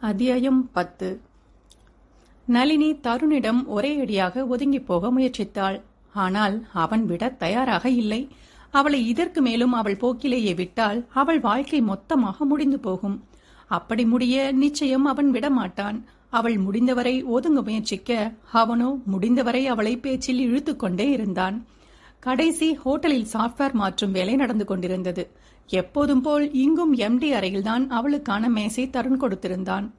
அத்தியாயம் பத்து. நளினி தருணிடம் ஒரே அடியாக ஒதுங்கி போக முயற்சித்தாள். ஆனால் அவன் விட தயாராக இல்லை. அவளை இதற்கு மேலும் அவள் போக்கிலேயே விட்டால் அவள் வாழ்க்கை மொத்தமாக முடிந்து போகும். அப்படி முடிய நிச்சயம் அவன் விடமாட்டான் அவள் முடிந்தவரை ஒதுங்க முயற்சிக்க அவனோ முடிந்தவரை அவளை பேச்சில் இழுத்துக்கொண்டே இருந்தான். கடைசி ஹோட்டலில் சாஃப்ட்வேர் மாற்றும் வேலை நடந்து கொண்டிருந்தது. எப்போதும் போல் இங்கும் எம்டி அறையில்தான் அவளுக்கான மேசை தருண் கொடுத்திருந்தான்.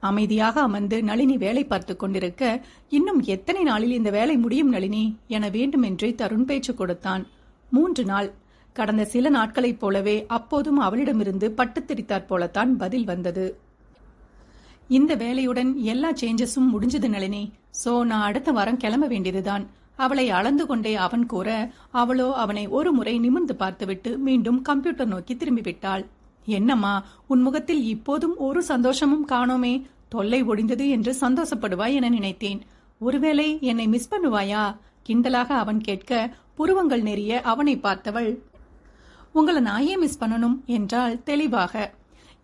அமைதியாக அமர்ந்து நளினி வேலை பார்த்துக் கொண்டிருக்க இன்னும் எத்தனை நாளில் இந்த வேலை முடியும் நளினி? என வேண்டுமென்றே தருண் பேச்சு கொடுத்தான். மூன்று நாள். கடந்த சில நாட்களைப் போலவே அப்போதும் அவளிடமிருந்து பட்டுத் திரித்தாற் போலத்தான் பதில் வந்தது. இந்த வேலையுடன் எல்லா சேஞ்சஸும் முடிஞ்சது நளினி. சோ நான் அடுத்த வாரம் கிளம்ப வேண்டியதுதான். அவளை அளந்து கொண்டே அவன் கூற அவளோ அவனை ஒரு முறை நிமிர்ந்து பார்த்துவிட்டு மீண்டும் கம்ப்யூட்டர் நோக்கி திரும்பிவிட்டாள். என்னம்மா உன் முகத்தில் இப்போதும் ஒரு சந்தோஷமும் காணோமே? தொல்லை ஒடிந்தது என்று சந்தோஷப்படுவாய் என நினைத்தேன். ஒருவேளை என்னை மிஸ் பண்ணுவாயா? கிண்டலாக அவன் கேட்க புருவங்கள் நெறிய அவனை பார்த்தவள். உங்களை நான் ஏன் மிஸ் பண்ணணும் என்றால் தெளிவாக.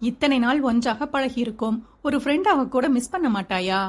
இத்தனை நாள் ஒன்றாக பழகியிருக்கோம். ஒரு ஃப்ரெண்டாக கூட மிஸ் பண்ண மாட்டாயா?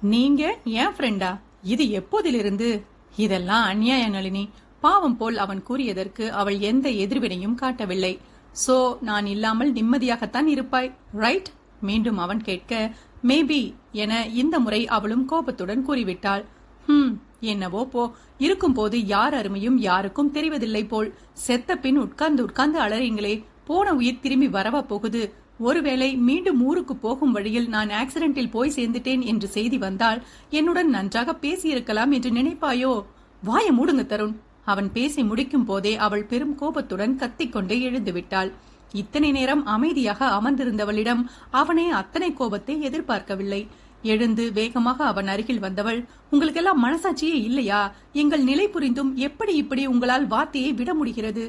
நீங்க ஏன் ஃப்ரெண்டா இது எப்போதிலிருந்து? இதெல்லாம் அநியாய நளினி. பாவம் போல் அவன் கூறியதற்கு அவள் எந்த எதிர்வினையும் காட்டவில்லை. சோ நான் இல்லாமல் நிம்மதியாகத்தான் இருப்பாய் ரைட் மீண்டும் அவன் கேட்க மேபி என இந்த முறை அவளும் கோபத்துடன் கூறிவிட்டாள். ஹம் என்னவோ போ. இருக்கும் போது யார் அருமையும் யாருக்கும் தெரிவதில்லை போல். செத்த பின் உட்கார்ந்து உட்கார்ந்து அலறீங்களே. போன உயிர் திரும்பி வரவா போகுது. ஒருவேளை மீண்டும் ஊருக்கு போகும் வழியில் நான் ஆக்சிடென்டில் போய் சேர்ந்துட்டேன் என்று செய்தி வந்தால் என்னுடன் நன்றாக பேசியிருக்கலாம் என்று நினைப்பாயோ? வாய மூடுங்க தருண். அவன் பேசி முடிக்கும் போதே அவள் பெரும் கோபத்துடன் கத்திக்கொண்டே எழுந்து விட்டாள். இத்தனை நேரம் அமைதியாக அமர்ந்திருந்தவளிடம் அவனே அத்தனை கோபத்தை எதிர்பார்க்கவில்லை. எழுந்து வேகமாக அவன் அருகில் வந்தவள் உங்களுக்கெல்லாம் மனசாட்சியே இல்லையா? எங்கள் நிலை புரிந்தும் எப்படி இப்படி உங்களால் வார்த்தையை விட முடிகிறது?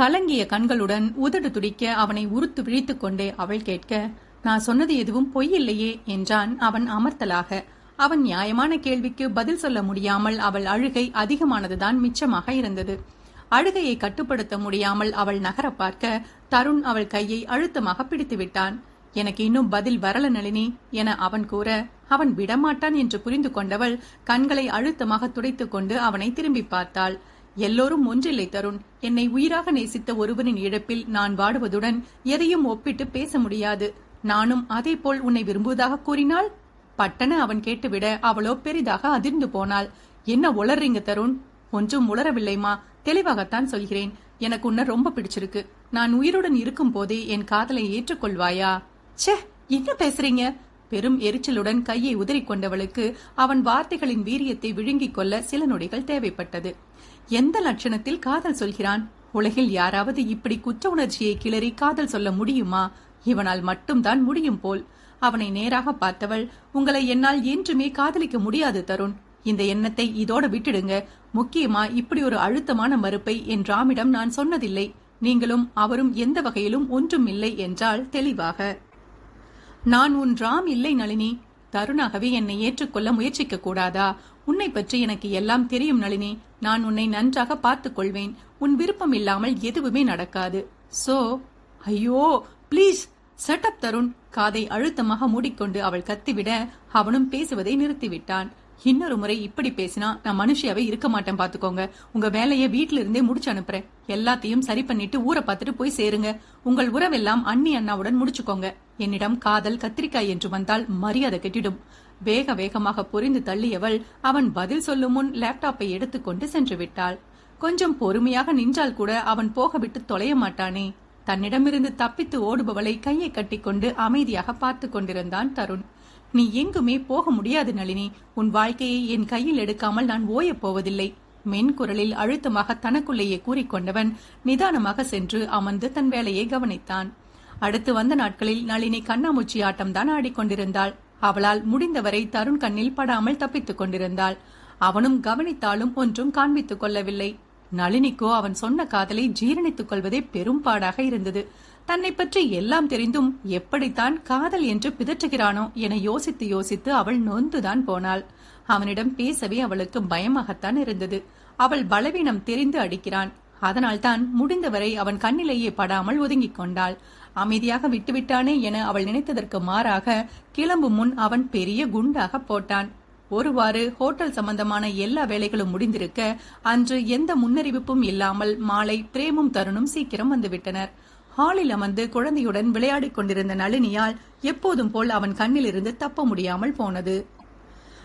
கலங்கிய கண்களுடன் உதடு துடிக்க அவனை உறுத்து விழித்துக் கொண்டே அவள் கேட்க நான் சொன்னது எதுவும் பொய் இல்லையே என்றான் அவன் அமர்த்தலாக. அவன் நியாயமான கேள்விக்கு பதில் சொல்ல முடியாமல் அவள் அழுகை அதிகமானதுதான் மிச்சமாக இருந்தது. அழுகையை கட்டுப்படுத்த முடியாமல் அவள் நகர பார்க்க தருண் அவள் கையை அழுத்தமாக பிடித்து விட்டான் எனக்கு இன்னும் பதில் வரல நளினி என அவன் கூற அவன் விடமாட்டான் என்று புரிந்து கொண்டவள் கண்களை அழுத்தமாக துடைத்துக் கொண்டு அவனை திரும்பி பார்த்தாள். எல்லோரும் ஒன்றில்லை தருண். என்னை உயிராக நேசித்த ஒருவனின் இழப்பில் நான் வாடுவதுடன் எதையும் ஒப்பிட்டு பேச முடியாது. நானும் அதே போல் உன்னை விரும்புவதாக கூறினால் பட்டன அவன் கேட்டுவிட அவளோ பெரிதாக அதிர்ந்து போனாள். என்ன உளறீங்க தருண்? ஒன்றும் உளரவில்லைமா தெளிவாகத்தான் சொல்கிறேன். எனக்கு உன்ன ரொம்ப பிடிச்சிருக்கு. நான் உயிருடன் இருக்கும் போதே என் காதலை ஏற்றுக்கொள்வாயா? ச்சே என்ன பேசுறீங்க? பெரும் எரிச்சலுடன் கையை உதறிக்கொண்டவளுக்கு அவன் வார்த்தைகளின் வீரியத்தை விழுங்கிக் கொள்ள சில நொடிகள் தேவைப்பட்டது. எந்த லட்சணத்தில் காதல் சொல்கிறான்? உலகில் யாராவது இப்படி குற்ற உணர்ச்சியை கிளறி காதல் சொல்ல முடியுமா? இவனால் மட்டும்தான் முடியும் போல். அவனை நேராக பார்த்தவள் உங்களை என்னால் என்றுமே காதலிக்க முடியாது தருண். இந்த எண்ணத்தை இதோட விட்டுடுங்க. முக்கியமா இப்படி ஒரு அழுத்தமான மறுப்பை என் ராமிடம் நான் சொன்னதில்லை. நீங்களும் அவரும் எந்த வகையிலும் ஒன்றும் இல்லை என்றால் தெளிவாக. நான் உன் ராம் இல்லை நளினி. தருணாகவே என்னை ஏற்றுக்கொள்ள முயற்சிக்க கூடாதா உன்னை பற்றி எனக்கு எல்லாம் தெரியும் நளினி. நான் உன்னை நன்றாக பார்த்துக் கொள்வேன் உன் விருப்பம் இல்லாமல் எதுவுமே நடக்காது. சோ ஐயோ ப்ளீஸ் செட்டப் தருண். காதை அழுத்தமாக மூடிக்கொண்டு அவள் கத்திவிட அவனும் பேசுவதை நிறுத்திவிட்டான். இன்னொரு முறை இப்படி பேசினா நான் மனுஷியாவே இருக்க மாட்டேன் பாத்துக்கோங்க. உங்க வேலையை வீட்ல இருந்தே முடிச்சு அனுப்புறேன். எல்லாத்தையும் சரி பண்ணிட்டு ஊரை பார்த்துட்டு போய் சேருங்க. உங்கள் உறவெல்லாம் அண்ணி அண்ணாவுடன் முடிச்சுக்கோங்க. என்னிடம் காதல் கத்திரிக்காய் என்று வந்தால் மரியாதை கெட்டிடும். வேக வேகமாக புரிந்து தள்ளியவள் அவன் பதில் சொல்லும் முன் லேப்டாப்பை எடுத்துக்கொண்டு சென்று விட்டாள். கொஞ்சம் பொறுமையாக நின்றால் கூட அவன் போக விட்டு தொலைய மாட்டானே. தன்னிடமிருந்து தப்பித்து ஓடுபவளை கையை கட்டிக்கொண்டு அமைதியாக பார்த்து கொண்டிருந்தான் தருண். நீ எங்குமே போக முடியாது நளினி. உன் வாழ்க்கையை என் கையில் எடுக்காமல் நான் ஓயப் போவதில்லை. மென்குரலில் அழுத்தமாக தனக்குள்ளேயே கூறிக்கொண்டவன் நிதானமாக சென்று அமர்ந்து தன் வேலையை கவனித்தான். அடுத்து வந்த நாட்களில் நளினி கண்ணாமூச்சி ஆட்டம்தான் ஆடிக்கொண்டிருந்தாள். அவளால் முடிந்தவரை தருண் கண்ணில் படாமல் தப்பித்துக் கொண்டிருந்தாள். அவனும் கவனித்தாலும் ஒன்றும் காண்பித்துக் கொள்ளவில்லை. நளினிக்கோ அவன் சொன்ன காதலை ஜீரணித்துக் கொள்வதே பெரும்பாடாக இருந்தது. தன்னை பற்றி எல்லாம் தெரிந்தும் எப்படித்தான் காதல் என்று பிதற்றுகிறானோ என யோசித்து யோசித்து அவள் நொந்துதான் போனாள். அவனிடம் பேசவே அவளுக்கு பயமாகத்தான் இருந்தது. அவள் பலவீனம் தெரிந்து அடிக்கிறான். அதனால்தான் முடிந்தவரை அவன் கண்ணிலேயே படாமல் ஒதுங்கிக் கொண்டாள். அமைதியாக விட்டுவிட்டானே என அவள் நினைத்ததற்கு மாறாக கிளம்பும் முன் அவன் பெரிய குண்டாக போட்டான். ஒருவாறு ஹோட்டல் சம்பந்தமான எல்லா வேலைகளும் முடிந்திருக்க அன்று எந்த முன்னறிவிப்பும் இல்லாமல் மாலை பிரேமும் தருணும் சீக்கிரம் வந்துவிட்டனர். ஹாலில் அமர்ந்து குழந்தையுடன் விளையாடிக் கொண்டிருந்த நளினியால் எப்போதும் போல் அவன் கண்ணிலிருந்து தப்ப முடியாமல் போனது.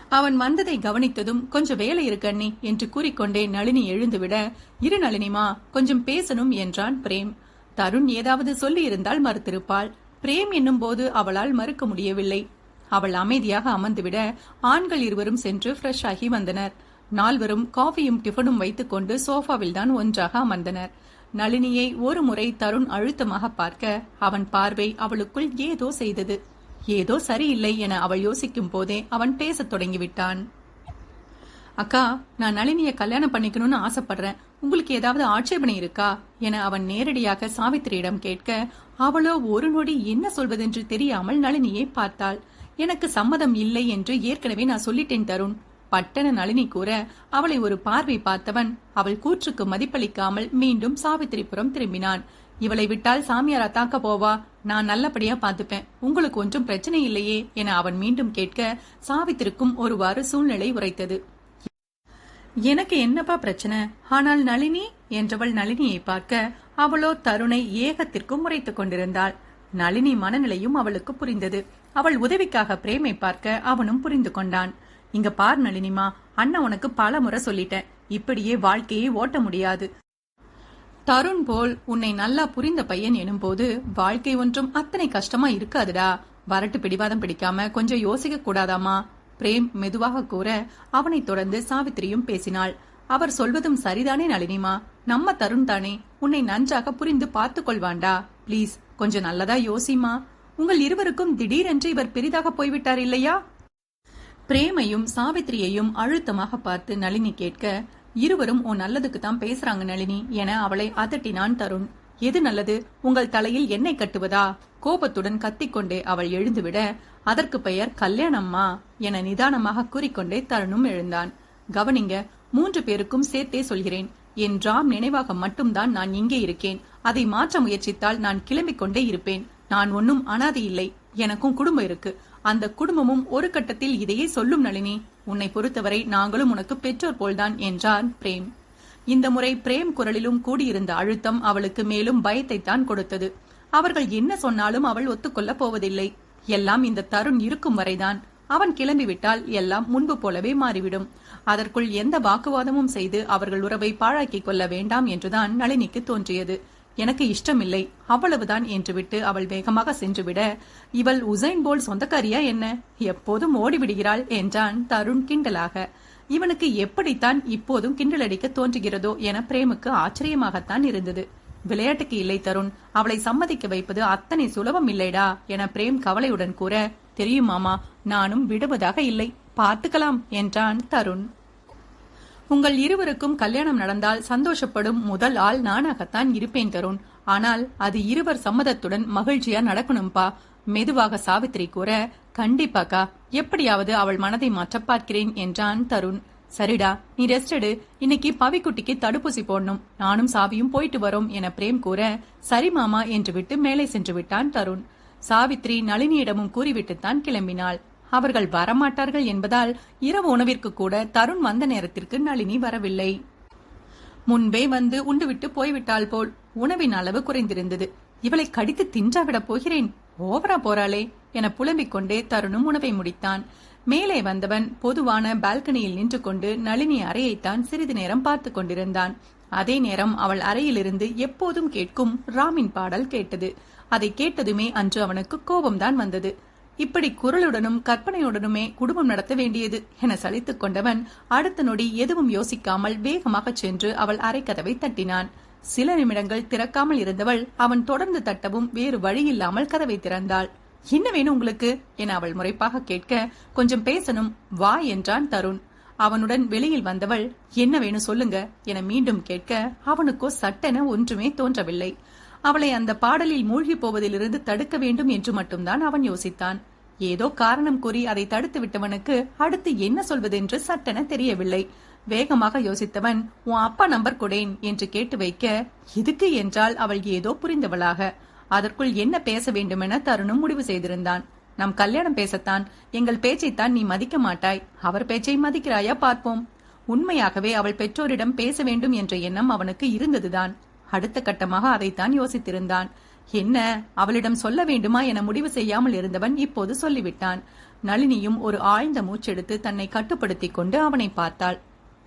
அவன் வந்ததை கவனித்ததும் கொஞ்சம் வேலை இருக்கண்ணி என்று கூறிக்கொண்டே நளினி எழுந்துவிட இரு நளினிமா கொஞ்சம் பேசணும் என்றான் பிரேம். தருண் ஏதாவது சொல்லி இருந்தால் மறுத்திருப்பாள். பிரேம் என்னும் போது அவளால் மறுக்க முடியவில்லை. அவள் அமைதியாக அமர்ந்துவிட ஆண்கள் இருவரும் சென்று ஃப்ரெஷ் ஆகி வந்தனர். நால்வரும் காஃபியும் டிஃபனும் வைத்துக்கொண்டு சோஃபாவில் தான் ஒன்றாக அமர்ந்தனர். நளினியை ஒரு முறை தருண் அழுத்தமாக பார்க்க அவன் பார்வை அவளுக்குள் ஏதோ செய்தது. ஏதோ சரியில்லை என அவள் யோசிக்கும் போதே அவன் பேசத் தொடங்கிவிட்டான். அக்கா நான் நளினிய கல்யாணம் பண்ணிக்கணும்னு ஆசைப்படுறேன். உங்களுக்கு ஏதாவது ஆட்சேபனை இருக்கா? என அவன் நேரடியாக சாவித்திரியிடம் கேட்க அவளோ ஒரு நொடி என்ன சொல்வதென்று தெரியாமல் நளினியை பார்த்தாள். எனக்கு சம்மதம் இல்லை என்று ஏற்கனவே நான் சொல்லிட்டேன் தருண். பட்டண நளினி கூற அவளை ஒரு பார்வை பார்த்தவன். அவள் கூற்றுக்கு மதிப்பளிக்காமல் மீண்டும் சாவித்திரிபுரம் திரும்பினான். இவளை விட்டால் சாமியாரா தாக்க போவா? நான் நல்லபடியா பாத்துப்பேன் உங்களுக்கு ஒன்றும் பிரச்சனை இல்லையே? என அவன் மீண்டும் கேட்க சாவித்திரிக்கும் ஒருவாறு சூழ்நிலை உரைத்தது. எனக்கு என்னப்பா பிரச்சனை? ஆனால் நளினி? என்றவள் நளினியை பார்க்க அவளோ தருணை ஏகத்திற்கும் உரைத்துக் கொண்டிருந்தாள். நளினி மனநிலையும் அவளுக்கு புரிந்தது. அவள் உதவிக்காக பிரேமை பார்க்க அவனும் புரிந்து கொண்டான். இங்க பார் நளினிமா அண்ணா உனக்கு பல முறை சொல்லிட்டேன். இப்படியே வாழ்க்கையை ஓட்ட முடியாது. தருண் போல் உன்னை நல்லா புரிந்த பையன் எனும்போது வாழ்க்கை ஒன்றும் அத்தனை கஷ்டமா இருக்காதுடா. வரட்டு பிடிவாதம் பிடிக்காம கொஞ்சம் யோசிக்க கூடாதாமா? பிரேம் மெதுவாக கூற அவனைத் தொடர்ந்து சாவித்திரியும் பேசினாள். அவர் சொல்வதும் சரிதானே நளினிமா? நம்ம தருண் தானே. உன்னை நன்றாக புரிந்து பார்த்துக் கொள்வாண்டா ப்ளீஸ் கொஞ்சம் நல்லதா யோசிமா? உங்கள் இருவருக்கும் திடீரென்று இவர் பெரிதாக போய்விட்டார் இல்லையா? பிரேமையும் சாவித்திரியையும் அழுத்தமாக பார்த்து நளினி கேட்க இருவரும் உன் நல்லதுக்கு தான் பேசுறாங்க நளினி என அவளை அதட்டினான் தருண். எது நல்லது? உங்கள் தலையில் எண்ணெய் கட்டுவதா? கோபத்துடன் கத்திக்கொண்டே அவள் எழுந்துவிட அதற்கு பெயர் கல்யாணம்மா என நிதானமாக கூறிக்கொண்டே தருணும் எழுந்தான். கவனிங்க மூன்று பேருக்கும் சேர்த்தே சொல்கிறேன். என் ராம் நினைவாக மட்டும்தான் நான் இங்கே இருக்கேன். அதை மாற்ற முயற்சித்தால் நான் கிளம்பிக் கொண்டே இருப்பேன். நான் ஒன்னும் அனாதை இல்லை. எனக்கும் குடும்பம் இருக்கு. அந்த குடும்பமும் ஒரு கட்டத்தில் இதையே சொல்லும் நளினி உன்னை பொறுத்தவரை நாங்களும் உனக்கு பெற்றோர் போல்தான் என்றான் பிரேம். இந்த முறை பிரேம் குரலிலும் கூடியிருந்த அழுத்தம் அவளுக்கு மேலும் பயத்தை தான் கொடுத்தது. அவர்கள் என்ன சொன்னாலும் அவள் ஒத்துக்கொள்ளப் போவதில்லை. எல்லாம் இந்த தருண் இருக்கும் வரைதான். அவன் கிளம்பிவிட்டால் எல்லாம் முன்பு போலவே மாறிவிடும். அதற்குள் எந்த வாக்குவாதமும் செய்து அவர்கள் உறவை பாழாக்கிக் கொள்ள வேண்டாம் என்றுதான் நளினிக்கு தோன்றியது. எனக்கு இஷ்டமில்லை. அவ்வளவுதான் என்று விட்டு அவள் வேகமாக சென்றுவிட இவள் உசைன் போல் சொந்தக்காரியா என்ன? எப்போதும் ஓடிவிடுகிறாள் என்றான் தருண் கிண்டலாக. இவனுக்கு எப்படித்தான் இப்போதும் கிண்டலடிக்க தோன்றுகிறதோ என பிரேமுக்கு ஆச்சரியமாகத்தான் இருந்தது. விளையாட்டுக்கு இல்லை தருண். அவளை சம்மதிக்க வைப்பது அத்தனை சுலபம் இல்லைடா என பிரேம் கவலையுடன் கூற தெரியுமாமா நானும் விடுவதாக இல்லை. பார்த்துக்கலாம் என்றான் தருண். உங்கள் இருவருக்கும் கல்யாணம் நடந்தால் சந்தோஷப்படும் முதல் ஆள் நானாகத்தான் இருப்பேன் தருண். ஆனால் அது இருவர் சம்மதத்துடன் மகிழ்ச்சியா நடக்கணும்பா? மெதுவாக சாவித்திரி கூற கண்டிப்பாக்கா எப்படியாவது அவள் மனதை மாற்ற பார்க்கிறேன் என்றான் தருண். சரிடா நீ ரெஸ்ட் எடு. இன்னைக்கு பவிக்குட்டிக்கு தடுப்பூசி போடணும். நானும் சாவியும் போயிட்டு வரோம் என பிரேம் கூற சரி மாமா என்று விட்டு மேலே சென்று விட்டான் தருண். சாவித்ரி நளினியிடமும் கூறிவிட்டுத்தான் கிளம்பினாள். அவர்கள் வரமாட்டார்கள் என்பதால் இரவு உணவிற்கு கூட தருண் வந்த நேரத்திற்கு நளினி வரவில்லை. முன்பே வந்து உண்டுவிட்டு போய்விட்டால் போல் உணவின் அளவு குறைந்திருந்தது. இவளை கடித்து தின்றாவிடப் போகிறேன். ஓவரா போறாளே என புலம்பிக் கொண்டே தருணும் உணவை முடித்தான். மேலே வந்தவன் பொதுவான பால்கனியில் நின்று கொண்டு நளினி அறையைத்தான் சிறிது நேரம் பார்த்து கொண்டிருந்தான். அதே நேரம் அவள் அறையிலிருந்து எப்போதும் கேட்கும் ராமின் பாடல் கேட்டது. அதை கேட்டதுமே அன்று அவனுக்கு கோபம்தான் வந்தது. இப்படி குரலுடனும் கற்பனையுடனுமே குடும்பம் நடத்த வேண்டியது என சலித்துக் கொண்டவன் அடுத்த நொடி எதுவும் யோசிக்காமல் வேகமாக சென்று அவள் அரைக்கதவை தட்டினான். சில நிமிடங்கள் திறக்காமல் இருந்தவள் அவன் தொடர்ந்து தட்டவும் வேறு வழியில்லாமல் கதவை திறந்தாள். என்ன வேணும் உங்களுக்கு? என அவள் முறைப்பாக கேட்க கொஞ்சம் பேசணும் வா என்றான் தருண். அவனுடன் வெளியில் வந்தவள் என்ன வேணும் சொல்லுங்க என மீண்டும் கேட்க அவனுக்கோ சட்டென ஒன்றுமே தோன்றவில்லை. அவளை அந்த பாடலில் மூழ்கி போவதிலிருந்து தடுக்க வேண்டும் என்று மட்டும்தான் அவன் யோசித்தான். ஏதோ காரணம் கூறி அதை தடுத்து விட்டவனுக்கு அடுத்து என்ன சொல்வதென்று சட்டென தெரியவில்லை. வேகமாக யோசித்தவன் உன் அப்பா நம்பர் கொடேன் என்று கேட்டு வைக்க எதுக்கு என்றால் அவள் ஏதோ புரிந்தவளாக. அதற்குள் என்ன பேச வேண்டுமென தருணும் முடிவு செய்திருந்தான். நம் கல்யாணம் பேசத்தான். எங்கள் பேச்சைத்தான் நீ மதிக்க மாட்டாய். அவர் பேச்சை மதிக்கிறாயா பார்ப்போம். உண்மையாகவே அவள் பெற்றோரிடம் பேச வேண்டும் என்ற எண்ணம் அவனுக்கு இருந்ததுதான். அடுத்த கட்டமாக அதைத்தான் யோசித்திருந்தான். என்ன அவளிடம் சொல்ல வேண்டுமா என முடிவு செய்யாமல் இருந்தவன் இப்போது சொல்லிவிட்டான். நளினியும் ஒரு ஆழ்ந்த மூச்செடுத்து தன்னை கட்டுப்படுத்திக் கொண்டு அவனை பார்த்தாள்.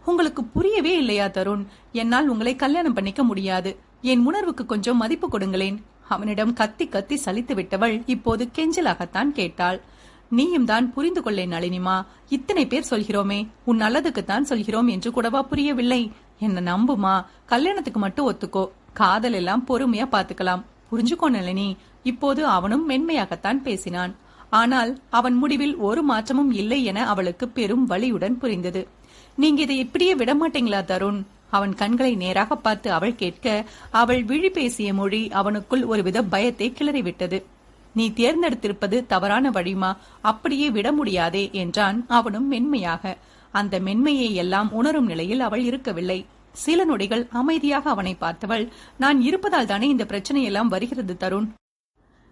உங்களுக்கு புரியவே இல்லையா தருண்? என்னால் உங்களை கல்யாணம் பண்ணிக்க முடியாது. என் உணர்வுக்கு கொஞ்சம் மதிப்பு கொடுங்களேன். அவனிடம் கத்தி கத்தி சலித்து விட்டவள் இப்போது கெஞ்சலாகத்தான் கேட்டாள். நீயும் தான் புரிந்து கொள்ளேன் நளினிமா. இத்தனை பேர் சொல்கிறோமே. உன் நல்லதுக்குத்தான் சொல்கிறோம் என்று கூடவா புரியவில்லை. என்ன நம்புமா? கல்யாணத்துக்கு மட்டும் ஒத்துக்கோ. காதல் எல்லாம் பொறுமையா பாத்துக்கலாம். புரிஞ்சுக்கோ நளினி. இப்போது அவனும் மென்மையாகத்தான் பேசினான். ஆனால் அவன் முடிவில் ஒரு மாற்றமும் இல்லை என அவளுக்கு பெரும் வழியுடன் புரிந்தது. நீங்க இதை இப்படியே விடமாட்டீங்களா தருண்? அவன் கண்களை நேராக பார்த்து அவள் கேட்க அவள் விழி பேசிய மொழி அவனுக்குள் ஒருவித பயத்தை கிளறிவிட்டது. நீ தேர்ந்தெடுத்திருப்பது தவறான வழிமா அப்படியே விட முடியாதே என்றான் அவனும் மென்மையாக. அந்த மென்மையை எல்லாம் உணரும் நிலையில் அவள் இருக்கவில்லை. சில நொடிகள் அமைதியாக அவனை பார்த்தவள் நான் இருப்பதால் தானே இந்த பிரச்சனையெல்லாம் வருகிறது தருண்.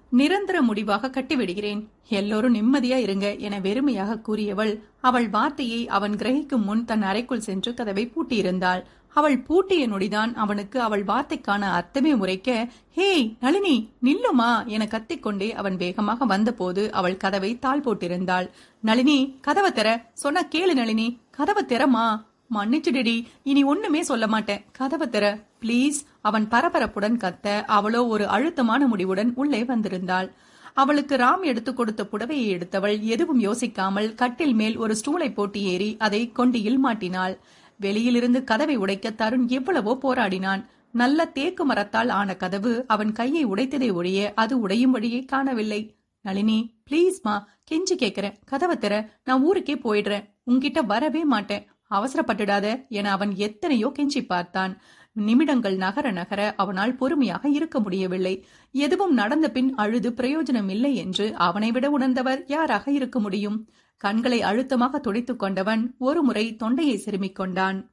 நிரந்தர முடிவாக கட்டிவிடுகிறேன். எல்லோரும் நிம்மதியா இருங்க என வெறுமையாக கூறியவள் அவள் வார்த்தையை அவன் கிரகிக்கும் முன் தன் அறைக்குள் சென்று கதவை பூட்டியிருந்தாள். அவள் பூட்டிய நொடிதான் அவனுக்கு அவள் வார்த்தைக்கான அர்த்தமே உரைக்க ஹேய் நளினி நில்லுமா? என கத்திக்கொண்டே அவன் வேகமாக வந்தபோது அவள் கதவை தாழ் போட்டிருந்தாள். நளினி கதவை தர சொன்னா கேளு நளினி. கதவை தெரமா மன்னிச்சுடிடி. இனி ஒண்ணுமே சொல்ல மாட்டேன். கதவை தர ப்ளீஸ். அவன் பரபரப்புடன் கத்த அவளோ ஒரு அழுத்தமான முடிவுடன் உள்ளே வந்திருந்தாள். அவளுக்கு ராம் எடுத்து கொடுத்த புடவையை எடுத்தவள் எதுவும் யோசிக்காமல் கட்டில் மேல் ஒரு ஸ்டூலை போட்டு ஏறி அதை கொண்டியில் மாட்டினாள். வெளியிலிருந்து கதவை உடைக்க தருண் எவ்வளவோ போராடினான். நல்ல தேக்கு மரத்தால் ஆன கதவு அவன் கையை உடைத்ததை ஒழிய அது உடையும் வழியை காணவில்லை. நளினி ப்ளீஸ்மா கெஞ்சி கேக்குறேன். கதவை திற. நான் ஊருக்கே போயிடுறேன். உன்கிட்ட வரவே மாட்டேன். அவசரப்பட்டுடாத என அவன் எத்தனையோ கெஞ்சி பார்த்தான். நிமிடங்கள் நகர நகர அவனால் பொறுமையாக இருக்க முடியவில்லை. எதுவும் நடந்த பின் அழுது பிரயோஜனம் இல்லை என்று அவனை விட உணர்ந்தவர் யாராக இருக்க முடியும்? கண்களை அழுத்தமாக துடைத்துக் கொண்டவன் ஒரு முறை தொண்டையை சிறுமிக் கொண்டான்.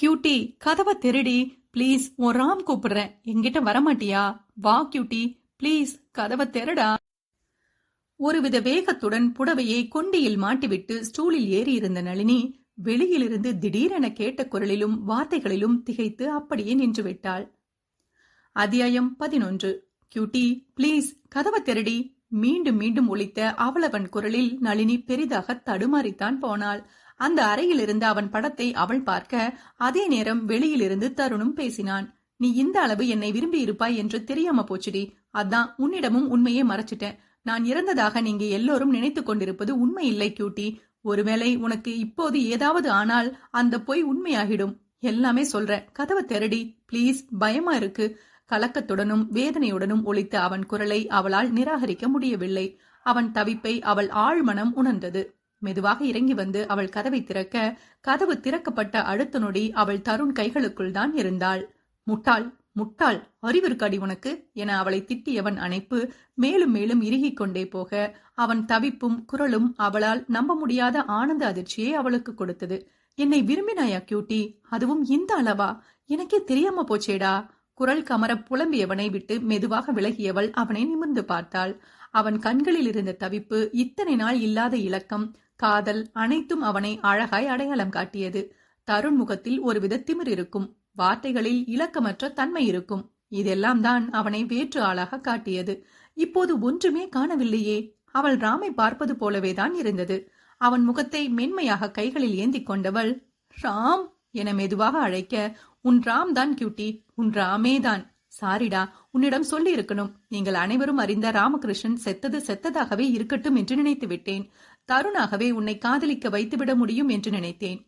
கியூட்டி கதவை திருடி ப்ளீஸ் உன் ராம் கூப்பிடுறேன். என்கிட்ட வரமாட்டியா? வா கியூட்டி ப்ளீஸ் கதவை தெரடா. ஒருவித வேகத்துடன் புடவையை கொண்டியில் மாட்டிவிட்டு ஸ்டூலில் ஏறியிருந்த நளினி வெளியிலிருந்து திடீரென கேட்ட குரலிலும் வார்த்தைகளிலும் திகைத்து அப்படியே நின்றுவிட்டாள். அத்தியாயம் பதினொன்று. கியூட்டி ப்ளீஸ் கதவை திரடி மீண்டும் மீண்டும் ஒழித்த அவளவன் குரலில் நளினி பெரிதாக தடுமாறித்தான் போனாள். அந்த அறையில் இருந்த அவன் படத்தை அவள் பார்க்க அதே நேரம் வெளியிலிருந்து தருணும் பேசினான். நீ இந்த அளவு என்னை விரும்பி இருப்பாய் என்று தெரியாம போச்சுடி. அதான் உன்னிடமும் உண்மையே மறைச்சிட்டேன். நான் இறந்ததாக நீங்க எல்லோரும் நினைத்துக் கொண்டிருப்பது உண்மை இல்லை கியூட்டி. ஒருவேளை உனக்கு இப்போது ஏதாவது ஆனால் அந்த பொய் உண்மையாகிடும். எல்லாமே சொல்ற கதவை தெரடி ப்ளீஸ் பயமா இருக்கு. கலக்கத்துடனும் வேதனையுடனும் ஒழித்த அவன் குரலை அவளால் நிராகரிக்க முடியவில்லை. அவன் தவிப்பை அவள் ஆழ்மனம் உணர்ந்தது. மெதுவாக இறங்கி வந்து அவள் கதவை திறக்க கதவு திறக்கப்பட்ட அடுத்த நொடி அவள் தருண் கைகளுக்குள் தான் இருந்தாள். முட்டாள் முட்டாள் அறிவிருக்காடி உனக்கு என அவளை திட்டியவன் அணைப்பு மேலும் மேலும் இறுகிக் கொண்டே போக அவன் தவிப்பும் குரலும் அவளால் நம்ப முடியாத ஆனந்த அதிர்ச்சியை அவளுக்கு கொடுத்தது. என்னை விரும்பினாயா கியூட்டி அதுவும் இந்த அளவா? எனக்கே தெரியாம போச்சேடா. குரல் கமர புலம்பியவனை விட்டு மெதுவாக விலகியவள் அவனை நிமிர்ந்து பார்த்தாள். அவன் கண்களில் இருந்த தவிப்பு இத்தனை நாள் இல்லாத இலக்கம் காதல் அனைத்தும் அவனை அழகாய் அடையாளம் காட்டியது. தருண் முகத்தில் ஒருவித திமிர் இருக்கும் வார்த்தைகளில் இலக்கமற்ற தன்மை இருக்கும். இதெல்லாம் தான் அவனை வேற்று ஆளாக காட்டியது. இப்போது ஒன்றுமே காணவில்லையே. அவள் ராமை பார்ப்பது போலவேதான் இருந்தது. அவன் முகத்தை மென்மையாக கைகளில் ஏந்திக் கொண்டவள் ராம் என மெதுவாக அழைக்க உன் ராம் தான் கியூட்டி. உன் ராமேதான் சாரிடா உன்னிடம் சொல்லி இருக்கணும் நீங்கள் அனைவரும் அறிந்த ராமகிருஷ்ணன் செத்தது செத்ததாகவே இருக்கட்டும் என்று நினைத்து விட்டேன். தருணாகவே உன்னை காதலிக்க வைத்துவிட முடியும் என்று நினைத்தேன்.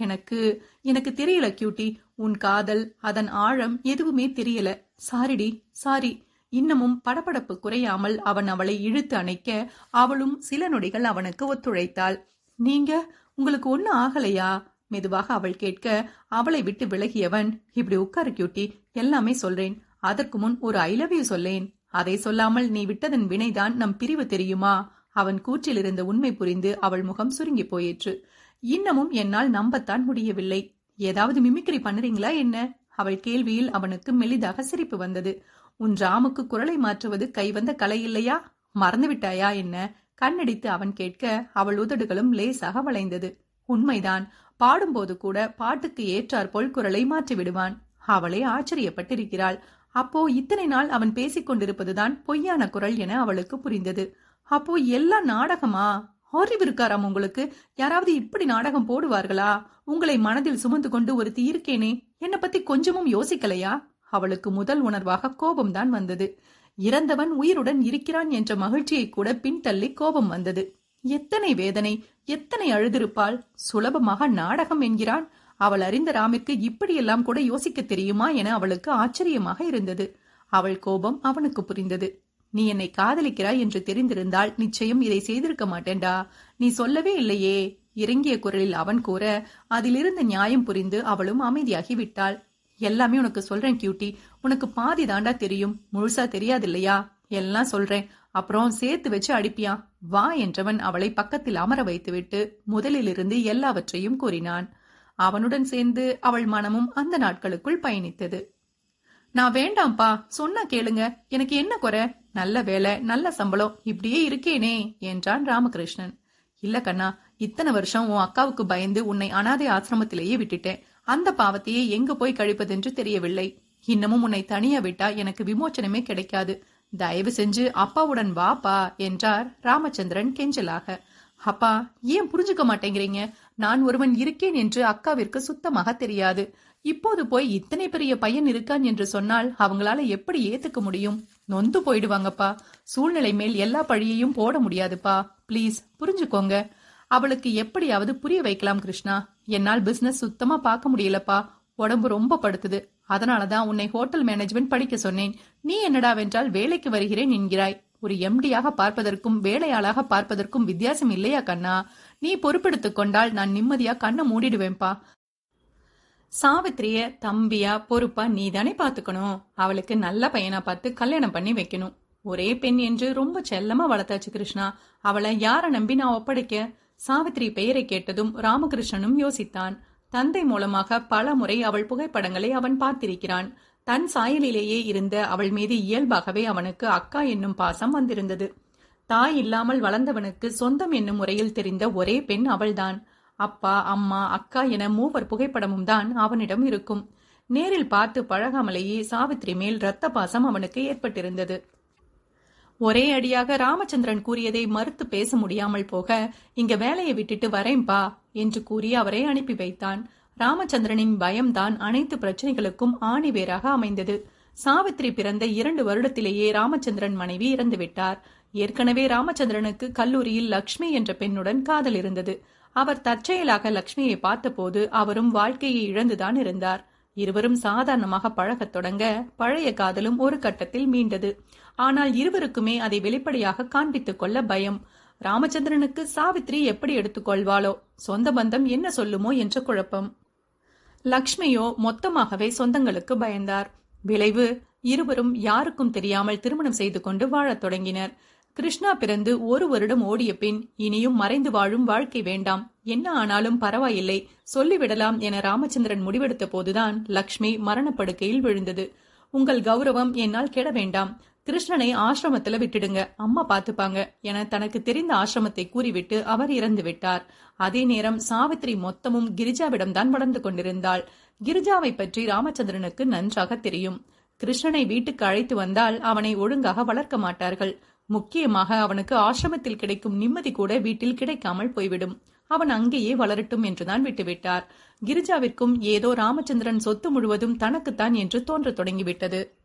எனக்கு எனக்கு தெரியல கியூட்டி. உன் காதல் அதன் ஆழம் எதுவுமே தெரியல. சாரிடி சாரி. இன்னமும் படபடப்பு குறையாமல் அவன் அவளை இழுத்து அணைக்க அவளும் சில நொடிகள் அவனுக்கு ஒத்துழைத்தாள். நீங்க உங்களுக்கு ஒன்னும் ஆகலையா? மெதுவாக அவள் கேட்க அவளை விட்டு விலகியவன். இப்படி உட்காரு கியூட்டி எல்லாமே சொல்றேன். அதற்கு முன் ஒரு ஐ லவ் யூ சொல்லேன். அதை சொல்லாமல் நீ விட்டதன் வினைதான் நம் பிரிவு தெரியுமா? அவன் கூற்றில் இருந்த உண்மை புரிந்து அவள் முகம் சுருங்கி போயிற்று. இன்னமும் என்னால் நம்பத்தான் முடியவில்லை. ஏதாவது மிமிக்ரி பண்ணுறீங்களா என்ன? அவள் கேள்வியில் அவனுக்கு மெலிதாக சிரிப்பு வந்தது. உன் ராமுக்கு குரலை மாற்றுவது கைவந்த கலை இல்லையா? மறந்துவிட்டாயா என்ன? கண்ணடித்து அவன் கேட்க அவள் உதடுகளும் லேசாக வளைந்தது. உண்மைதான். பாடும்போது கூட பாட்டுக்கு ஏற்றாற்போல் குரலை மாற்றி விடுவான் அவளே ஆச்சரியப்பட்டிருக்கிறாள். அப்போ இத்தனை நாள் அவன் பேசிக் கொண்டிருப்பதுதான் பொய்யான குரல் என அவளுக்கு புரிந்தது. அப்போ எல்லாம் நாடகமா? அறிவு இருக்காராம் உங்களுக்கு? யாராவது இப்படி நாடகம் போடுவார்களா? உங்களை மனதில் சுமந்து கொண்டு ஒருத்தி இருக்கேனே என்னை பத்தி கொஞ்சமும் யோசிக்கலையா? அவளுக்கு முதல் உணர்வாக கோபம்தான் வந்தது. இறந்தவன் உயிருடன் இருக்கிறான் என்ற மகிழ்ச்சியை கூட பின்தள்ளி கோபம் வந்தது. எத்தனை வேதனை எத்தனை அழுதிருப்பாள்? சுலபமாக நாடகம் என்கிறான். அவள் அறிந்த ராமிற்கு இப்படியெல்லாம் கூட யோசிக்க தெரியுமா என அவளுக்கு ஆச்சரியமாக இருந்தது. அவள் கோபம் அவனுக்கு புரிந்தது. நீ என்னை காதலிக்கிறாய் என்று தெரிந்திருந்தால் நிச்சயம் இதை செய்திருக்க மாட்டேன்டா. நீ சொல்லவே இல்லையே. இறங்கிய குரலில் அவன் கூற அதிலிருந்து நியாயம் புரிந்து அவளும் அமைதியாகி விட்டாள். எல்லாமே உனக்கு சொல்றேன் கியூட்டி. உனக்கு பாதி தாண்டா தெரியும். முழுசா தெரியாது இல்லையா எல்லாம் சொல்றேன். அப்புறம் சேர்த்து வச்சு அடிப்பியா? வா என்றவன் அவளை பக்கத்தில் அமர வைத்துவிட்டு முதலிலிருந்து எல்லாவற்றையும் கூறினான். அவனுடன் சேர்ந்து அவள் மனமும் அந்த நாட்களுக்குள் பயணித்தது. நான் வேண்டாம்ப்பா சொன்னா கேளுங்க. எனக்கு என்ன குறை? நல்ல வேலை நல்ல சம்பளம். இப்படியே இருக்கேனே என்றான் ராமகிருஷ்ணன். இல்ல கண்ணா இத்தனை வருஷம் உன் அக்காவுக்கு பயந்து உன்னை அனாதை ஆசிரமத்திலேயே விட்டுட்டேன். அந்த பாவத்தையே எங்க போய் கழிப்பதென்று தெரியவில்லை. இன்னமும் உன்னை தனியா விட்டா எனக்கு விமோச்சனமே கிடைக்காது. தயவு செஞ்சு அப்பாவுடன் வாப்பா என்றார் ராமச்சந்திரன் கெஞ்சலாக. அப்பா ஏன் புரிஞ்சுக்க மாட்டேங்கிறீங்க? நான் ஒருவன் இருக்கேன் என்று அக்காவிற்கு சுத்தமாக தெரியாது. இப்போது போய் இத்தனை பெரிய பையன் இருக்கான் என்று சொன்னால் அவங்களால எப்படி ஏத்துக்க முடியும்? நொந்து போயிடுவாங்கப்பா. சூழ்நிலை மேல் எல்லா பழியையும் போட முடியாதுப்பா. ப்ளீஸ் புரிஞ்சுக்கோங்க. அவளுக்கு எப்படியாவது புரிய வைக்கலாம் கிருஷ்ணா. என்னால் பிசினஸ் சுத்தமா பார்க்க முடியலப்பா. உடம்பு ரொம்ப படுத்துது. அதனாலதான் உன்னை ஹோட்டல் மேனேஜ்மெண்ட் படிக்க சொன்னேன். நீ என்னடாவென்றால் வேலைக்கு வருகிறேன் என்கிறாய். ஒரு எம்டியாக பார்ப்பதற்கும் வேலையாளாக பார்ப்பதற்கும் வித்தியாசம் இல்லையா கண்ணா? நீ பொறுப்பெடுத்துக் கொண்டால் நான் நிம்மதியா கண்ணை மூடிடுவேன்பா சாவித்திரிய தம்பியா பொறுப்பா நீ தானே பாத்துக்கணும் அவளுக்கு நல்ல பையனா பார்த்து கல்யாணம் பண்ணி வைக்கணும். ஒரே பெண் என்று ரொம்ப செல்லமா வளர்த்தாச்சு கிருஷ்ணா. அவளை யார நம்பி நான் ஒப்படைக்க? சாவித்திரி பெயரை கேட்டதும் ராமகிருஷ்ணனும் யோசித்தான். தந்தை மூலமாக பல முறை அவள் புகைப்படங்களை அவன் பார்த்திருக்கிறான். தன் சாயலிலேயே இருந்த அவள் மீது இயல்பாகவே அவனுக்கு அக்கா என்னும் பாசம் வந்திருந்தது. தாய் இல்லாமல் வளர்ந்தவனுக்கு சொந்தம் என்னும் முறையில் தெரிந்த ஒரே பெண் அவள்தான். அப்பா அம்மா அக்கா என மூவர் புகைப்படமும் தான் அவனிடம் இருக்கும். நேரில் பார்த்து பழகாமலேயே சாவித்ரி மேல் இரத்த பாசம் அவனுக்கு ஏற்பட்டிருந்தது. ஒரே அடியாக ராமச்சந்திரன் கூறியதை மறுத்து பேச முடியாமல் போக இங்க வேலையை விட்டுட்டு வரேன்பா என்று கூறி அவரை அனுப்பி வைத்தான். ராமச்சந்திரனின் பயம்தான் அனைத்து பிரச்சனைகளுக்கும் ஆணிவேராக அமைந்தது. சாவித்ரி பிறந்த இரண்டு வருடத்திலேயே ராமச்சந்திரன் மனைவி இறந்துவிட்டார். ஏற்கனவே ராமச்சந்திரனுக்கு கல்லூரியில் லக்ஷ்மி என்ற பெண்ணுடன் காதல் இருந்தது. அவர் தற்செயலாக லக்ஷ்மியை பார்த்தபோது அவரும் வாழ்க்கையை இழந்துதான் இருந்தார். இருவரும் சாதாரணமாக பழகத் தொடங்க பழைய காதலும் ஒரு கட்டத்தில் மீண்டது. ஆனால் இருவருக்குமே அதை வெளிப்படையாக காண்பித்துக் கொள்ள பயம். ராமச்சந்திரனுக்கு சாவித்ரி எப்படி எடுத்துக்கொள்வாளோ சொந்த பந்தம் என்ன சொல்லுமோ என்ற குழப்பம். லக்ஷ்மியோ மொத்தமாகவே சொந்தங்களுக்கு பயந்தார். விளைவு இருவரும் யாருக்கும் தெரியாமல் திருமணம் செய்து கொண்டு வாழத் தொடங்கினர். கிருஷ்ணா பிறந்து ஒரு வருடம் ஓடிய பின் இனியும் மறைந்து வாழும் வாழ்க்கை வேண்டாம். என்ன ஆனாலும் பரவாயில்லை சொல்லிவிடலாம் என ராமச்சந்திரன் முடிவெடுத்த போதுதான் லக்ஷ்மி மரணப்படுக்கையில் விழுந்தது. உங்கள் கௌரவம் என்னால் கெட வேண்டாம். கிருஷ்ணனை ஆசிரமத்துல விட்டுடுங்க. அம்மா பாத்துப்பாங்க. என தனக்கு தெரிந்த ஆசிரமத்தை கூறிவிட்டு அவர் இறந்து விட்டார். அதே நேரம் சாவித்ரி மொத்தமும் கிரிஜாவிடம் தான் வளர்ந்து கொண்டிருந்தாள். கிரிஜாவை பற்றி ராமச்சந்திரனுக்கு நன்றாக தெரியும். கிருஷ்ணனை வீட்டுக்கு அழைத்து வந்தால் அவனை ஒழுங்காக வளர்க்க மாட்டார்கள். முக்கியமாக அவனுக்கு ஆசிரமத்தில் கிடைக்கும் நிம்மதி கூட வீட்டில் கிடைக்காமல் போய்விடும். அவன் அங்கேயே வளரட்டும் என்றுதான் விட்டுவிட்டார். கிரிஜாவிற்கும் ஏதோ ராமச்சந்திரன் சொத்து முழுவதும் தனக்குத்தான் என்று தோன்றத் தொடங்கிவிட்டது.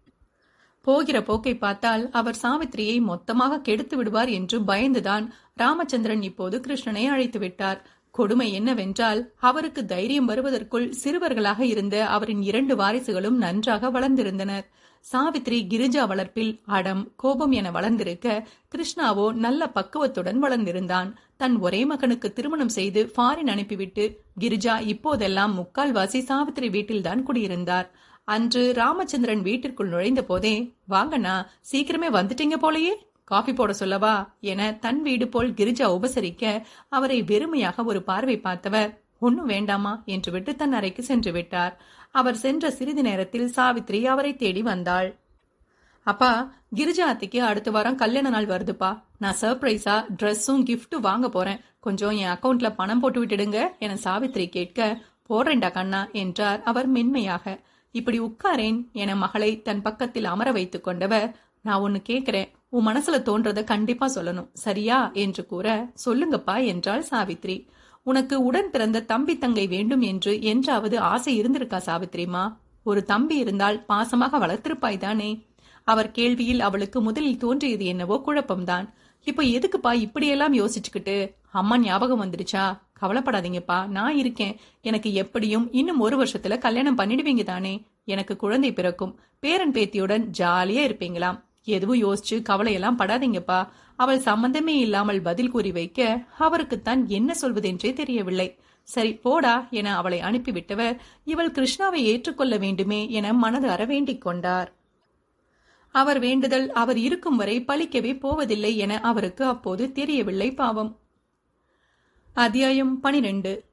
போகிற போக்கை பார்த்தால் அவர் சாவித்திரியை மொத்தமாக கெடுத்து விடுவார் என்று பயந்துதான் ராமச்சந்திரன் இப்போது கிருஷ்ணனை அழைத்து விட்டார். கொடுமை என்னவென்றால் அவருக்கு தைரியம் வருவதற்குள் சிறுவர்களாக இருந்த அவரின் இரண்டு வாரிசுகளும் நன்றாக வளர்ந்திருந்தனர். சாவித்ரி கிரிஜா வளர்ப்பில் அடம் கோபம் என வளர்ந்திருக்க கிருஷ்ணாவோ நல்ல பக்குவத்துடன் வளர்ந்திருந்தான். தன் ஒரே மகனுக்கு திருமணம் செய்து ஃபாரின் அனுப்பிவிட்டு கிரிஜா இப்போதெல்லாம் முக்கால்வாசி சாவித்ரி வீட்டில்தான் குடியிருந்தார். அன்று ராமச்சந்திரன் வீட்டிற்குள் நுழைந்த போதே வாங்கண்ணா சீக்கிரமே வந்துட்டீங்க போலயே. காஃபி போட சொல்லவா? என தன் வீடு போல் கிரிஜா உபசரிக்க அவரை வெறுமையாக ஒரு பார்வை பார்த்தவர் ஒன்னும் வேண்டாமா? என்று விட்டு தன் அறைக்கு சென்று விட்டார். அவர் சென்ற சிறிது நேரத்தில் சாவித்ரி அவரை தேடி வந்தாள். அப்பா கிரிஜா அத்திக்கு அடுத்த வாரம் கல்யாண நாள் வருதுப்பா. நான் சர்ப்ரைஸா ட்ரெஸ்ஸும் கிஃப்ட்டும் வாங்க போறேன். கொஞ்சம் என் அக்கவுண்ட்ல பணம் போட்டு விட்டுடுங்க என சாவித்ரி கேட்க போடுறேன்டா கண்ணா என்றார் அவர் மென்மையாக. இப்படி உட்காரேன் என மகளை தன் பக்கத்தில் அமர வைத்துக் கொண்டவர் நான் ஒன்னு கேக்குறேன். உன் மனசுல தோன்றத கண்டிப்பா சொல்லணும். சரியா? என்று கூற சொல்லுங்கப்பா என்றாள் சாவித்ரி. உனக்கு உடன் பிறந்த தம்பி தங்கை வேண்டும் என்று என்றாவது ஆசை இருந்திருக்கா சாவித்ரிமா ஒரு தம்பி இருந்தால் பாசமாக வளர்த்திருப்பாய் தானே? அவர் கேள்வியில் அவளுக்கு முதலில் தோன்றியது என்னவோ குழப்பம்தான். இப்ப எதுக்குப்பா இப்படியெல்லாம் யோசிச்சுக்கிட்டு? அம்மா ஞாபகம் வந்துடுச்சா கவலைப்படாதீங்கப்பா நான் இருக்கேன். எனக்கு எப்படியும் இன்னும் ஒரு வருஷத்துல கல்யாணம் பண்ணிடுவீங்க தானே? எனக்கு குழந்தை பிறக்கும். பேரன் பேத்தியுடன் ஜாலியா இருப்பீங்களாம். எதுவும் யோசிச்சு கவலையெல்லாம் படாதீங்கப்பா. அவள் சம்பந்தமே இல்லாமல் பதில் கூறி வைக்க அவருக்குத்தான் என்ன சொல்வதென்றே தெரியவில்லை. சரி போடா என அவளை அனுப்பிவிட்டவர். இவள் கிருஷ்ணாவை ஏற்றுக்கொள்ள வேண்டுமே என மனது அற வேண்டிக் கொண்டார். அவர் வேண்டுதல் அவர் இருக்கும் வரை பழிக்கவே போவதில்லை என அவருக்கு அப்போது தெரியவில்லை பாவம். அத்தியாயம் பனிரெண்டு.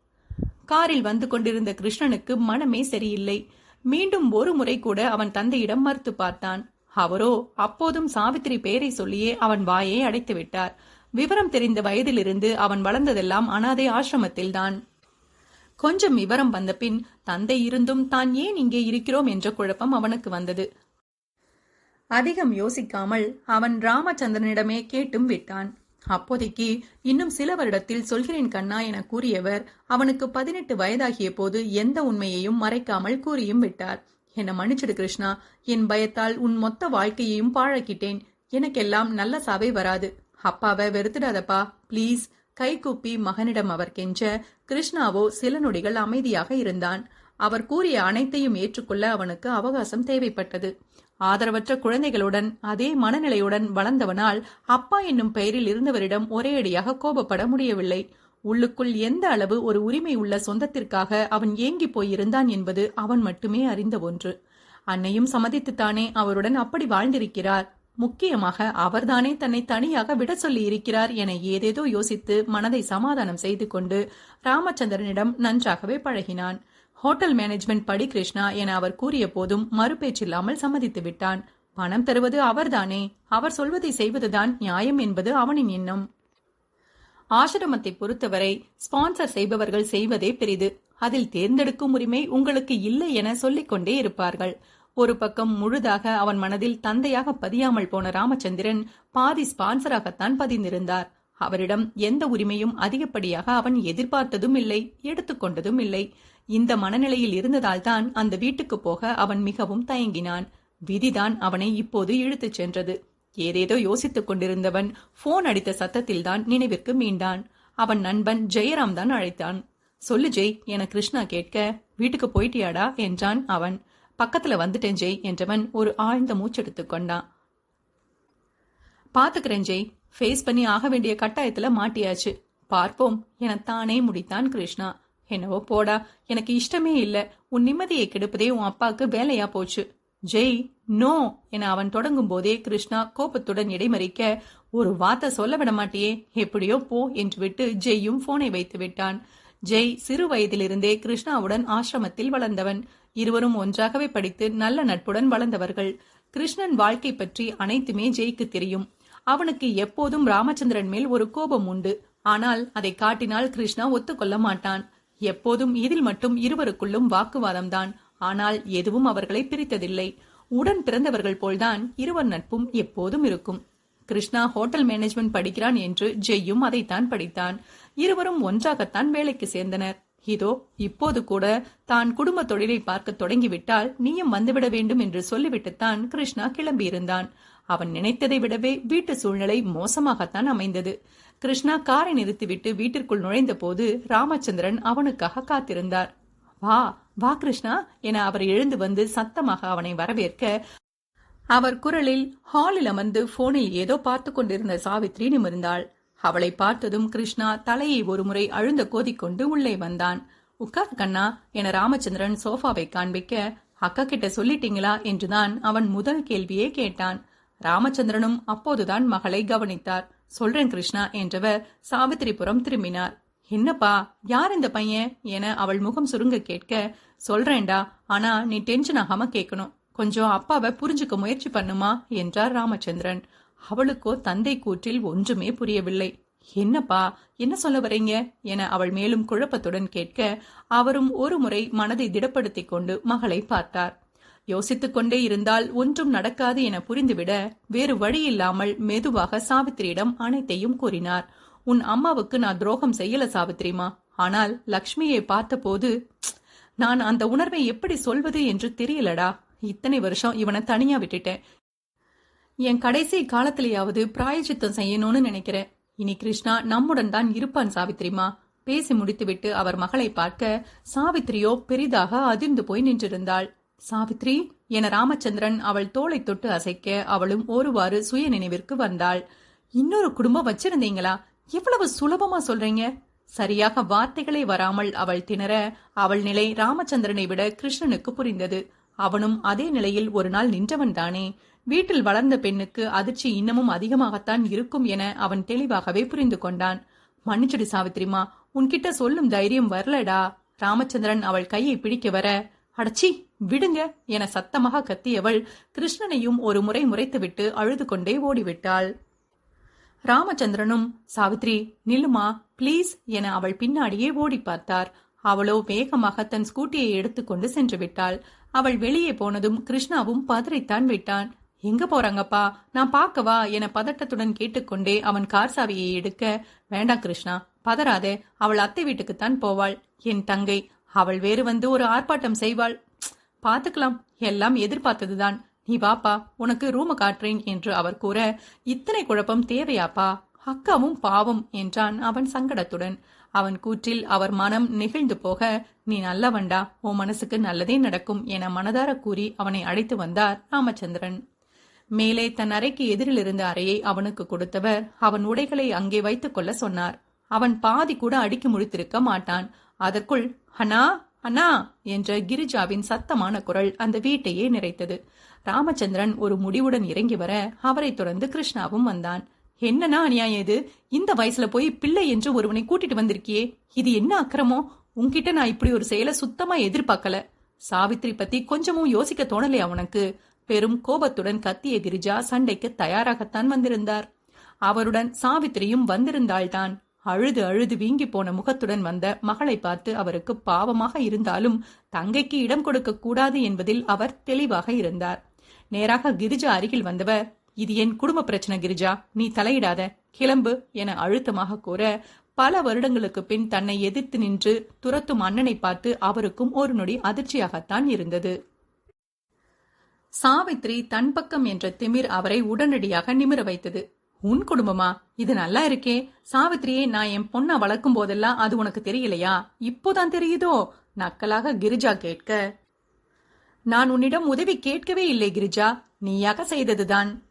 காரில் வந்து கொண்டிருந்த கிருஷ்ணனுக்கு மனமே சரியில்லை. மீண்டும் ஒரு முறை கூட அவன் தந்தையிடம் மறுத்து பார்த்தான். அவரோ அப்போதும் சாவித்திரி பெயரை சொல்லியே அவன் வாயை அடைத்து விட்டார். விவரம் தெரிந்த வயதிலிருந்து அவன் வளர்ந்ததெல்லாம் அனாதை ஆசிரமத்தில்தான். கொஞ்சம் விவரம் வந்த பின் தந்தை இருந்தும் தான் ஏன் இங்கே இருக்கிறோம்? என்ற குழப்பம் அவனுக்கு வந்தது. அதிகம் யோசிக்காமல் அவன் ராமச்சந்திரனிடமே கேட்டும் விட்டான். அப்போதைக்கு இன்னும் சில வருடத்தில் சொல்கிறேன் கண்ணா என கூறியவர் அவனுக்கு பதினெட்டு வயதாகிய போது எந்த உண்மையையும் மறைக்காமல் கூறியும் விட்டார். என்னை மன்னிச்சிடு கிருஷ்ணா என் பயத்தால் உன் மொத்த வாழ்க்கையையும் பாழக்கிட்டேன். எனக்கெல்லாம் நல்ல சாவை வராது. அப்பாவை வெறுத்துடாதப்பா ப்ளீஸ். கைகூப்பி மகனிடம் அவர் கெஞ்ச கிருஷ்ணாவோ சில நொடிகள் அமைதியாக இருந்தான். அவர் கூறிய அனைத்தையும் ஏற்றுக்கொள்ள அவனுக்கு அவகாசம் தேவைப்பட்டது. ஆதரவற்ற குழந்தைகளுடன் அதே மனநிலையுடன் வளர்ந்தவனால் அப்பா என்னும் பெயரில் இருந்தவரிடம் ஒரேயடியாக கோபப்பட முடியவில்லை. உள்ளுக்குள் எந்த அளவு ஒரு உரிமை உள்ள சொந்தத்திற்காக அவன் ஏங்கி போயிருந்தான் என்பது அவன் மட்டுமே அறிந்த ஒன்று. அன்னையும் சம்மதித்துத்தானே அவருடன் அப்படி வாழ்ந்திருக்கிறார். முக்கியமாக அவர்தானே தன்னை தனியாக விட சொல்லி இருக்கிறார் என ஏதேதோ யோசித்து மனதை சமாதானம் செய்து கொண்டு ராமச்சந்திரனிடம் நன்றாகவே பழகினான். ஹோட்டல் மேனேஜ்மெண்ட் படி கிருஷ்ணா என அவர் கூறிய போதும் மறுபேச்சில்லாமல் சம்மதித்து விட்டான். பணம் தருவது அவர்தானே? அவர் சொல்வதை செய்வதுதான் நியாயம் என்பது அவனின் எண்ணம். ஆசிரமத்தை பொறுத்தவரை ஸ்பான்சர் செய்பவர்கள் செய்வதே பெரிது. அதில் தேர்ந்தெடுக்கும் உரிமை உங்களுக்கு இல்லை என சொல்லிக்கொண்டே இருப்பார்கள். ஒரு பக்கம் முழுதாக அவன் மனதில் தந்தையாக பதியாமல் போன ராமச்சந்திரன் பாதி ஸ்பான்சராகத்தான் பதிந்திருந்தார். அவரிடம் எந்த உரிமையும் அதிகப்படியாக அவன் எதிர்பார்த்ததும் இல்லை எடுத்துக்கொண்டதும் இல்லை. இந்த மனநிலையில் இருந்ததால்தான் அந்த வீட்டுக்கு போக அவன் மிகவும் தயங்கினான். விதிதான் அவனை இப்போது இழுத்துச் சென்றது. ஏதேதோ யோசித்துக் கொண்டிருந்தவன் போன் அடித்த சத்தத்தில்தான் நினைவிற்கு மீண்டான். அவன் நண்பன் ஜெயராம் தான் அழைத்தான். சொல்லு ஜெய் என கிருஷ்ணா கேட்க வீட்டுக்கு போயிட்டியாடா? என்றான் அவன். பக்கத்துல வந்துட்டேன் ஜெய் என்றவன் ஒரு ஆழ்ந்த மூச்செடுத்து கொண்டான். பாத்துக்கிறேன் ஜெய் ஃபேஸ் பண்ணி ஆக வேண்டிய கட்டாயத்துல மாட்டியாச்சு. பார்ப்போம் என தானே முடித்தான் கிருஷ்ணா. என்னவோ போடா எனக்கு இஷ்டமே இல்லை. உன் நிம்மதியை கெடுப்பதே உன் அப்பாவுக்கு வேலையா போச்சு. ஜெய் நோ என அவன் தொடங்கும் போதே கிருஷ்ணா கோபத்துடன் இடைமறிக்க ஒரு வார்த்தை சொல்ல விட மாட்டியே எப்படியோ போ என்று விட்டு ஜெய்யும் போனை வைத்து விட்டான். ஜெய் சிறு வயதிலிருந்தே கிருஷ்ணாவுடன் ஆசிரமத்தில் வளர்ந்தவன். இருவரும் ஒன்றாகவே படித்து நல்ல நட்புடன் வளர்ந்தவர்கள். கிருஷ்ணன் வாழ்க்கை பற்றி அனைத்துமே ஜெய்க்கு தெரியும். அவனுக்கு எப்போதும் ராமச்சந்திரன் மேல் ஒரு கோபம் உண்டு. ஆனால் அதை காட்டினால் கிருஷ்ணா ஒத்துக்கொள்ள மாட்டான். எப்போதும் இதில் மட்டும் இருவருக்குள்ளும் வாக்குவாதம்தான். ஆனால் எதுவும் அவர்களை பிரித்ததில்லை. உடன் பிறந்தவர்கள் போல்தான் இருவர் நட்பும் எப்போதும் இருக்கும். கிருஷ்ணா ஹோட்டல் மேனேஜ்மெண்ட் படிக்கிறான் என்று ஜெய்யும் அதைத்தான் படித்தான். இருவரும் ஒன்றாகத்தான் வேலைக்கு சேர்ந்தனர். இதோ இப்போது கூட தான் குடும்ப தொழிலை பார்க்க தொடங்கிவிட்டால் நீயும் வந்துவிட வேண்டும் என்று சொல்லிவிட்டுத்தான் கிருஷ்ணா கிளம்பியிருந்தான். அவன் நினைத்ததை விடவே வீட்டு சூழ்நிலை மோசமாகத்தான் அமைந்தது. கிருஷ்ணா காரை நிறுத்திவிட்டு வீட்டிற்குள் நுழைந்த போது ராமச்சந்திரன் அவனுக்காக காத்திருந்தார். வா வா கிருஷ்ணா என அவர் எழுந்து வந்து சத்தமாக அவனை வரவேற்க அவர் குரலில் ஹாலில் அமர்ந்து போனில் ஏதோ பார்த்து கொண்டிருந்த சாவித்ரி நிமிர்ந்தாள். அவளை பார்த்ததும் கிருஷ்ணா தலையை ஒருமுறை அழுந்த கோதிக்கொண்டு உள்ளே வந்தான். உட்கார் கண்ணா என ராமச்சந்திரன் சோஃபாவை காண்பிக்க அக்கா கிட்ட சொல்லிட்டீங்களா? என்றுதான் அவன் முதல் கேள்வியே கேட்டான். ராமச்சந்திரனும் அப்போதுதான் மகளை கவனித்தார். சொல்றேன் கிருஷ்ணா என்றவர் சாவித்திரிபுரம் திரும்பினார். என்னப்பா யார் இந்த பையன்? என அவள் முகம் சுருங்க கேட்க சொல்றேன்டா ஆனா நீ டென்ஷன் ஆகாம கேட்கணும். கொஞ்சம் அப்பாவை புரிஞ்சுக்க முயற்சி பண்ணுமா? என்றார் ராமச்சந்திரன். அவளுக்கோ தந்தை கூற்றில் ஒன்றுமே புரியவில்லை. என்னப்பா என்ன சொல்ல வரீங்க என அவள் மேலும் குழப்பத்துடன் கேட்க அவரும் ஒரு முறை மனதை திடப்படுத்திக் கொண்டு மகளை பார்த்தார். யோசித்துக் கொண்டே இருந்தால் ஒன்றும் நடக்காது என புரிந்துவிட வேறு வழியில்லாமல் மெதுவாக சாவித்திரியிடம் அனைத்தையும் கூறினார். உன் அம்மாவுக்கு நான் துரோகம் செய்யல சாவித்திரிமா. ஆனால் லக்ஷ்மியை பார்த்தபோது நான் அந்த உணர்வை எப்படி சொல்வது என்று தெரியலடா. இத்தனை வருஷம் இவனை தனியா விட்டுட்டேன். என் கடைசி காலத்திலேயாவது பிராயச்சித்தம் செய்யணும்னு நினைக்கிறேன். இனி கிருஷ்ணா நம்முடன் தான் இருப்பான் சாவித்திரிமா. பேசி முடித்துவிட்டு அவர் மகளை பார்க்க சாவித்திரியோ பெரிதாக அதிர்ந்து போய் நின்றிருந்தாள். சாவித்ரி என ராமச்சந்திரன் அவள் தோளை தொட்டு அசைக்க அவளும் ஒருவாறு சுய நினைவிற்கு வந்தாள். இன்னொரு குடும்பம் வச்சிருந்தீங்களா? எவ்வளவு சுலபமா சொல்றீங்க? சரியாக வார்த்தைகளே வராமல் அவள் திணற அவள் நிலை ராமச்சந்திரனை விட கிருஷ்ணனுக்கு புரிந்தது. அவனும் அதே நிலையில் ஒரு நாள் நின்றவன் தானே. வீட்டில் வளர்ந்த பெண்ணுக்கு அதிர்ச்சி இன்னமும் அதிகமாகத்தான் இருக்கும் என அவன் தெளிவாகவே புரிந்து கொண்டான். மன்னிச்சுடு சாவித்திரிமா உன்கிட்ட சொல்லும் தைரியம் வரலடா. ராமச்சந்திரன் அவள் கையை பிடிக்க வர அடச்சி விடுங்க என சத்தமாக கத்தியவள் கிருஷ்ணனையும் ஒரு முறை முறைத்துவிட்டு அழுது கொண்டே ஓடிவிட்டாள். ராமச்சந்திரனும் சாவித்ரி நில்லுமா ப்ளீஸ் என அவள் பின்னாடியே ஓடி பார்த்தார். அவளோ வேகமாக தன் ஸ்கூட்டியை எடுத்துக்கொண்டு சென்று விட்டாள் அவள் வெளியே போனதும் கிருஷ்ணாவும் பதறித்தான் விட்டான். எங்க போறாங்கப்பா? நான் பார்க்கவா என பதட்டத்துடன் கேட்டுக்கொண்டே அவன் கார் சாவியை எடுக்க வேண்டாம் கிருஷ்ணா பதறாதே அவள் அத்தை வீட்டுக்குத்தான் போவாள். என் தங்கை அவள் வேறு வந்து ஒரு ஆர்ப்பாட்டம் செய்வாள். பார்த்துக்கலாம். எல்லாம் எதிர்பார்த்ததுதான். நீ வாப்பா உனக்கு ரூம காட்டுறேன் என்று அவர் கூற இத்தனை குழப்பம் தேவையாப்பா? அக்காவும் பாவம் என்றான் அவன் சங்கடத்துடன். அவன் கூற்றில் அவர் மனம் நெகிழ்ந்து போக நீ நல்லவண்டா உன் மனசுக்கு நல்லதே நடக்கும் என மனதார கூறி அவனை அழைத்து வந்தார் ராமச்சந்திரன். மேலே தன் அறைக்கு எதிரில் இருந்த அறையை அவனுக்கு கொடுத்தவர் அவன் உடைகளை அங்கே வைத்துக் கொள்ள சொன்னார். அவன் பாதி கூட அடுக்கி முடித்திருக்க மாட்டான். அதற்குள் அண்ணா அண்ணா என்ற கிரிஜாவின் சத்தமான குரல் அந்த வீட்டையே நிறைத்தது. ராமச்சந்திரன் ஒரு முடிவுடன் இறங்கி வர அவரை தொடர்ந்து கிருஷ்ணாவும் வந்தான். என்னன்னா அநியாயம் இது? இந்த வயசுல போய் பிள்ளை என்று ஒருவனை கூட்டிட்டு வந்திருக்கியே? இது என்ன அக்கிரமோ? உன்கிட்ட நான் இப்படி ஒரு செயலை சுத்தமா எதிர்பார்க்கல. சாவித்ரி பத்தி கொஞ்சமும் யோசிக்க தோணலையா உனக்கு? பெரும் கோபத்துடன் கத்திய கிரிஜா சண்டைக்கு தயாராகத்தான் வந்திருந்தார். அவருடன் சாவித்திரியும் வந்திருந்தாள்தான். அழுது அழுது வீங்கி போன முகத்துடன் வந்த மகளை பார்த்து அவருக்கு பாவமாக இருந்தாலும் தங்கைக்கு இடம் கொடுக்க கூடாது என்பதில் அவர் தெளிவாக இருந்தார். நேராக கிரிஜா அருகில் வந்தவர் இது என் குடும்ப பிரச்சனை கிரிஜா நீ தலையிடாத கிளம்பு என அழுத்தமாக கூற பல வருடங்களுக்கு பின் தன்னை எதிர்த்து நின்று துரத்தும் அண்ணனை பார்த்து அவருக்கும் ஒரு நொடி அதிர்ச்சியாகத்தான் இருந்தது. சாவித்ரி தன் பக்கம் என்ற திமிர் அவரை உடனடியாக நிமிர வைத்தது. உன் குடும்பமா? இது நல்லா இருக்கே. சாவித்திரியை நான் என் பொண்ணா வளர்க்கும் போதெல்லாம் அது உனக்கு தெரியலையா? இப்போதான் தெரியுதோ? நக்கலாக கிரிஜா கேட்க. நான் உன்னிடம் உதவி கேட்கவே இல்லை கிரிஜா. நீயாக செய்ததுதான்.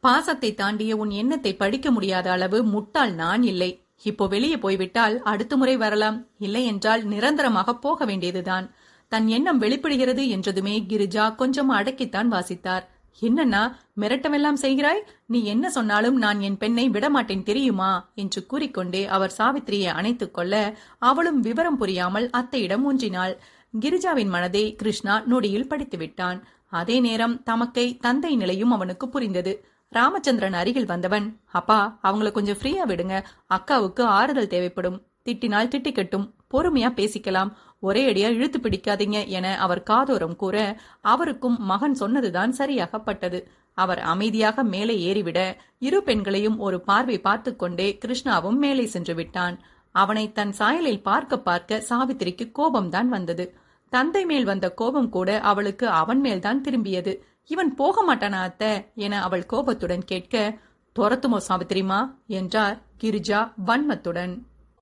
பாசத்தை தாண்டிய உன் எண்ணத்தை படிக்க முடியாத அளவு முட்டாள் நான் இல்லை. இப்போ வெளியே போய்விட்டால் அடுத்த முறை வரலாம். இல்லை என்றால் நிரந்தரமாக போக வேண்டியதுதான். தன் எண்ணம் வெளிப்படுகிறது என்றதுமே கிரிஜா கொஞ்சம் அடக்கித்தான் வாசித்தார். என்னன்னா மிரட்டமெல்லாம் செய்கிறாய்? நீ என்ன சொன்னாலும் நான் என் பெண்ணை விடமாட்டேன் தெரியுமா? என்று கூறிக்கொண்டே அவர் சாவித்திரியை அணைத்துக் கொள்ள அவளும் விவரம் புரியாமல் அத்தையிடம் ஊன்றினாள். கிரிஜாவின் மனதை கிருஷ்ணா நொடியில் படித்து விட்டான் அதே நேரம் தமக்கை தந்தை நிலையும் அவனுக்கு புரிந்தது. ராமச்சந்திரன் அருகில் வந்தவன் அப்பா அவங்கள கொஞ்சம் ஃப்ரீயா விடுங்க. அக்காவுக்கு ஆறுதல் தேவைப்படும். திட்டினால் திட்டிக்கட்டும். பொறுமையா பேசிக்கலாம். ஒரே அடியா இழுத்து பிடிக்காதீங்க என அவர் காதோரம் கூற அவருக்கும் மகன் சொன்னதுதான் சரியாகப்பட்டது. அவர் அமைதியாக மேலே ஏறிவிட இரு பெண்களையும் ஒரு பார்வை பார்த்து கொண்டே கிருஷ்ணாவும் மேலே சென்று விட்டான். அவனை தன் சாயலில் பார்க்க பார்க்க சாவித்திரிக்கு கோபம்தான் வந்தது. தந்தை மேல் வந்த கோபம் கூட அவளுக்கு அவன் மேல்தான் திரும்பியது. இவன் போக மாட்டானா அத்த? என அவள் கோபத்துடன் கேட்க துரத்துமோ சாவித்திரிமா? என்றார் கிரிஜா வன்மத்துடன்.